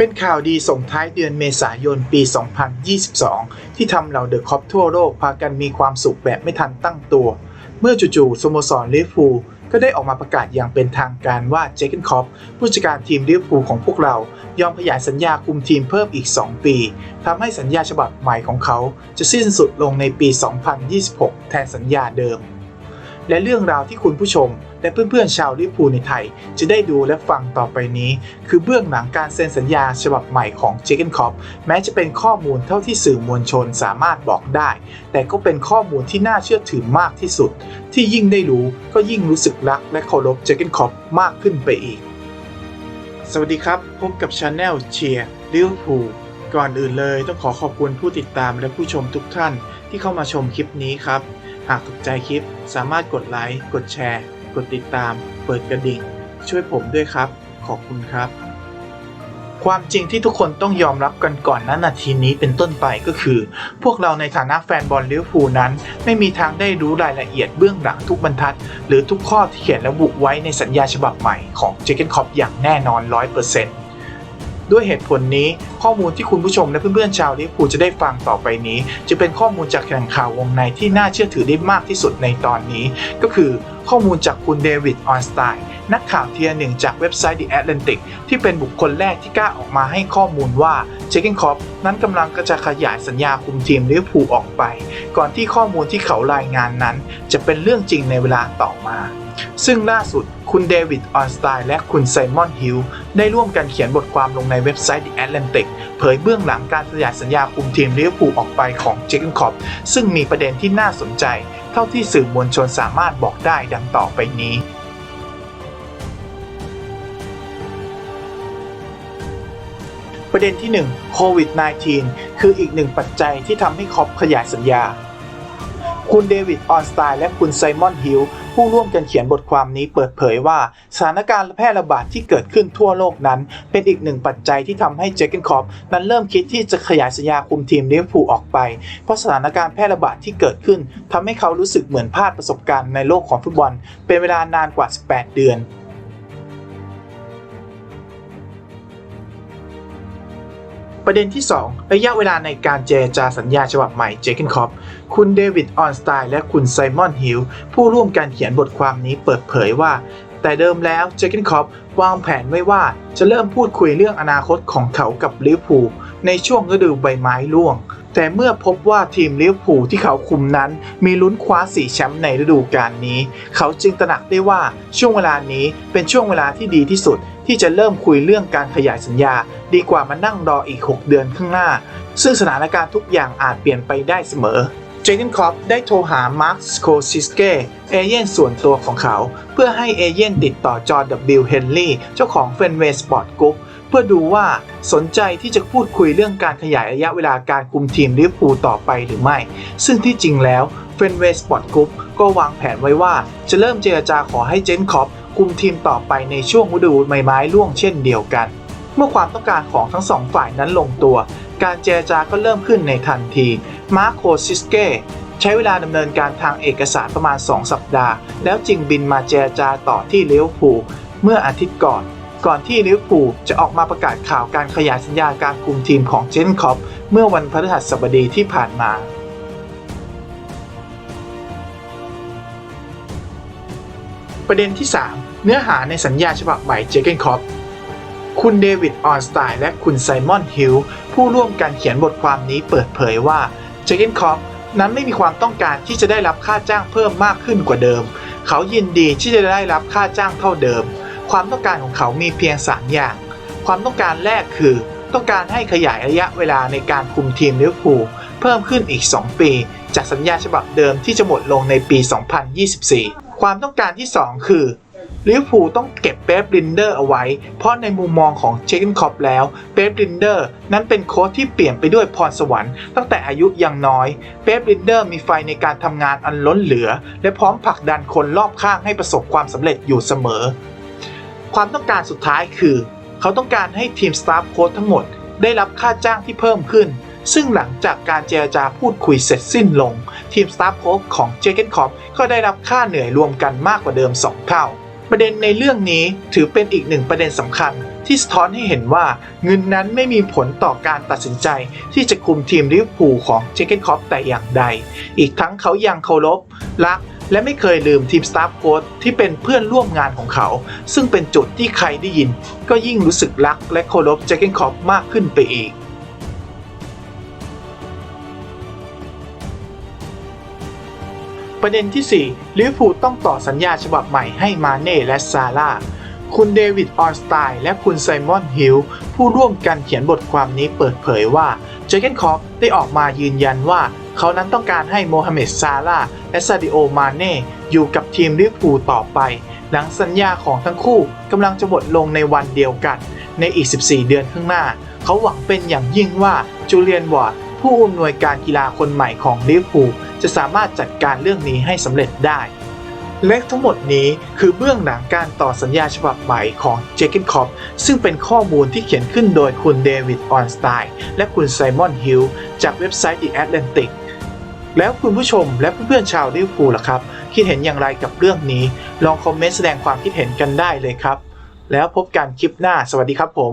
เป็นข่าวดีส่งท้ายเดือนเมษายนปี 2022 ที่ทำเราเดอะคอปทั่วโลกพากันมีความสุขแบบไม่ทันตั้งตัว เมื่อจู่ๆสโมสรลิเวอร์พูลก็ได้ออกมาประกาศอย่างเป็นทางการว่าเจคเกนคอปผู้จัดการทีมลิเวอร์พูลของพวกเรา ยอมขยายสัญญาคุมทีมเพิ่มอีก 2 ปีทำให้สัญญาฉบับใหม่ของเขา จะสิ้นสุดลงในปี 2026 แทนสัญญาเดิม และเรื่องราวที่คุณผู้ชม และเพื่อนๆชาวลิพูในไทย จะได้ดูและฟังต่อไปนี้ คือเบื้องหลังการเซ็นสัญญาฉบับใหม่ของเจเกนคอปแม้จะเป็นข้อมูลเท่าที่สื่อมวลชนสามารถบอกได้ แต่ก็เป็นข้อมูลที่น่าเชื่อถือมากที่สุด ที่ยิ่งได้รู้ก็ยิ่งรู้สึกรักและเคารพเจเกนคอปมากขึ้นไปอีก สวัสดีครับ พบกับช anel เชียร์ลิเวอร์พูลก่อนอื่นเลยต้องขอขอบคุณผู้ติดตามและผู้ชมทุกท่านที่เข้ามาชมคลิปนี้ครับ หากถูกใจคลิปสามารถกดไลค์ กดแชร์ ดติดตาม เปิดกระดิ่ง ช่วยผมด้วยครับ ขอบคุณครับ ความจริงที่ทุกคนต้องยอมรับกันก่อนณนาทีนี้เป็นต้นไปก็คือ พวกเราในฐานะแฟนบอลลิเวอร์พูลนั้น ไม่มีทางได้รู้รายละเอียดเบื้องหลังทุกบรรทัด หรือทุกข้อที่เขียนระบุไว้ในสัญญาฉบับใหม่ของเจเกนคอปอย่างแน่นอน 100% ด้วยเหตุผลนี้ข้อมูลที่คุณผู้ชมและเพื่อนๆชาวลิเวอร์พูลจะได้ฟังต่อไปนี้ จะเป็นข้อมูลจากแหล่งข่าววงในที่น่าเชื่อถือได้มากที่สุดในตอนนี้ ก็คือข้อมูลจากคุณเดวิดออนสไตน์นักข่าวเทียร์หนึ่งจากเว็บไซต์ The Atlantic ที่เป็นบุคคลแรกที่กล้าออกมาให้ข้อมูลว่าเจคเกนคอปนั้นกำลังก็จะขยายสัญญาคุมทีมลิเวอร์พูลออกไป ก่อนที่ข้อมูลที่เขารายงานนั้น จะเป็นเรื่องจริงในเวลาต่อมา ซึ่งล่าสุดคุณเดวิดออนสไตน์และคุณไซมอนฮิลได้ร่วมกันเขียนบทความลงในเว็บไซต์ The Atlantic เผยเบื้องหลังการขยายสัญญาคุมทีมลิเวอร์พูลออกไปของเจคคอปซึ่งมีประเด็นที่น่าสนใจ เท่าที่สื่อมวลชนสามารถบอกได้ดังต่อไปนี้ประเด็นที่1โควิด -19 คืออีกหนึ่งปัจจัยที่ทำให้คอปขยายสัญญา คุณเดวิด ออนสไตน์ และคุณไซมอน ฮิล ผู้ร่วมกันเขียนบทความนี้เปิดเผยว่า สถานการณ์แพร่ระบาดที่เกิดขึ้นทั่วโลกนั้น เป็นอีกหนึ่งปัจจัยที่ทำให้เจคเกนคอปนั้นเริ่มคิดที่จะขยายสัญญาคุมทีมลิเวอร์พูลออกไป เพราะสถานการณ์แพร่ระบาดที่เกิดขึ้นทำให้เขารู้สึกเหมือนพลาดประสบการณ์ในโลกของฟุตบอล เป็นเวลานานกว่า 18 เดือน ประเด็นที่ 2 ระยะเวลาในการเจรจาสัญญาฉบับใหม่เจคเกนคอปคุณเดวิดออนสไตน์และคุณไซมอนฮิลผู้ร่วมกันเขียนบทความนี้เปิดเผยว่า แต่เดิมแล้วเจคเกนคอปวางแผนไว้ว่าจะเริ่มพูดคุยเรื่องอนาคตของเขากับลิเวอร์พูลในช่วงฤดูใบไม้ร่วง แต่เมื่อพบว่าทีมลิเวอร์พูลที่เขาคุมนั้น มีลุ้นคว้าสี่แชมป์ในฤดูกาลนี้ เขาจึงตระหนักได้ว่าช่วงเวลานี้เป็นช่วงเวลาที่ดีที่สุดที่จะเริ่มคุยเรื่องการขยายสัญญา ดีกว่ามานั่งรออีก 6 เดือนข้างหน้า ซึ่งสถานการณ์ทุกอย่างอาจเปลี่ยนไปได้เสมอ จเกนคอปได้โทรหามาร์คสโคซิสเกเอเย่นส่วนตัวของเขา เพื่อให้เอเย่นติดต่อจอร์ดบิลเฮนรี่เจ้าของเฟนเวสปอร์ตกรุ๊ปเพื่อดูว่าสนใจที่จะพูดคุยเรื่องการขยายระยะเวลาการคุมทีมลิเวอร์พูลต่อไปหรือไม่ ซึ่งที่จริงแล้วเฟนเวสปอร์ตกรุ๊ปก็วางแผนไว้ว่า จะเริ่มเจรจาขอให้เจนคอปคุมทีมต่อไปในช่วงฤดูใบไม้ร่วงเช่นเดียวกัน เมื่อความต้องการของทั้งสองฝ่ายนั้นลงตัว การเจรจาก็เริ่มขึ้นในทันที มาร์โคซิสเก้ใช้เวลาดำเนินการทางเอกสารประมาณ 2 สัปดาห์ แล้วจึงบินมาเจรจาต่อที่เลิเวอร์พูเมื่ออาทิตย์ก่อน ก่อนที่ลิเวอร์พูลจะออกมาประกาศข่าวการขยายสัญญาการคุมทีมของเจนคอปเมื่อวันพฤหัสบดีที่ผ่านมาประเด็นที่ 3 เนื้อหาในสัญญาฉบับใหม่เจเกนคอปคุณเดวิดออนสไตน์และคุณไซมอนฮิลผู้ร่วมกันเขียนบทความนี้เปิดเผยว่า เจเกนคอปนั้นไม่มีความต้องการที่จะได้รับค่าจ้างเพิ่มมากขึ้นกว่าเดิม เขายินดีที่จะได้รับค่าจ้างเท่าเดิม ความต้องการของเขามีเพียง 3 อย่าง ความต้องการแรกคือ ต้องการให้ขยายระยะเวลาในการคุมทีมลิเวอร์พูลเพิ่มขึ้นอีก 2 ปี จากสัญญาฉบับเดิมที่จะหมดลงในปี 2024 ความต้องการที่ 2 คือ ลิเวอร์พูลต้องเก็บเป๊ปลินเดอร์เอาไว้ เพราะในมุมมองของเจคเกนคอปแล้ว เป๊ปลินเดอร์นั้นเป็นโค้ชที่เปลี่ยนไปด้วยพรสวรรค์ตั้งแต่อายุยังน้อย เป๊ปลินเดอร์มีไฟในการทำงานอันล้นเหลือ และพร้อมผลักดันคนรอบข้างให้ประสบความสำเร็จอยู่เสมอ ความต้องการสุดท้ายคือ เขาต้องการให้ทีมสตาฟโค้ชทั้งหมด ได้รับค่าจ้างที่เพิ่มขึ้น ซึ่งหลังจากการเจรจาพูดคุยเสร็จสิ้นลง ทีมสตาฟโค้ชของเจเกนคอปก็ได้รับค่าเหนื่อยรวมกันมากกว่าเดิม 2 เท่า ประเด็นในเรื่องนี้ถือเป็นอีกหนึ่งประเด็นสำคัญ ที่สะท้อนให้เห็นว่าเงินนั้นไม่มีผลต่อการตัดสินใจ ที่จะคุมทีมลิเวอร์พูลของเจเกนคอปแต่อย่างใด อีกทั้งเขายังเคารพรักและไม่เคยลืมทีมสตาฟโค้ชที่เป็นเพื่อนร่วมงานของเขา ซึ่งเป็นจุดที่ใครได้ยิน ก็ยิ่งรู้สึกรักและเคารพเจเกนคอปมากขึ้นไปอีก ประเด็นที่4ลิเวอร์พูลต้องต่อสัญญาฉบับใหม่ให้มาเน่และซาร่าคุณเดวิดออนสไตน์และคุณไซมอนฮิลผู้ร่วมกันเขียนบทความนี้เปิดเผยว่าเจเกนคอปได้ออกมายืนยันว่าเขานั้นต้องการให้โมฮัมเหม็ดซาร่าและซาดิโอมาเน่อยู่กับทีมลิเวอร์พูลต่อไป หลังสัญญาของทั้งคู่กำลังจะหมดลงในวันเดียวกัน ในอีก 14 เดือนข้างหน้า เขาหวังเป็นอย่างยิ่งว่าจูเลียนวอร์ด ผู้อำนวยการกีฬาคนใหม่ของลิเวอร์พูลจะสามารถจัดการเรื่องนี้ให้สำเร็จได้และทั้งหมดนี้คือเบื้องหลังการต่อสัญญาฉบับใหม่ของเจค e นคอปซึ่งเป็นข้อมูลที่เขียนขึ้นโดยคุณเดวิดออนสไตน์และคุณไซมอนฮิลจากเว็บไซต์ The Atlantic แล้วคุณผู้ชมและเพื่อนๆชาวลิเวอร์พูลล่ะครับ คิดเห็นอย่างไรกับเรื่องนี้ ลองคอมเมนต์แสดงความคิดเห็นกันได้เลยครับ แล้วพบกันคลิปหน้าสวัสดีครับผม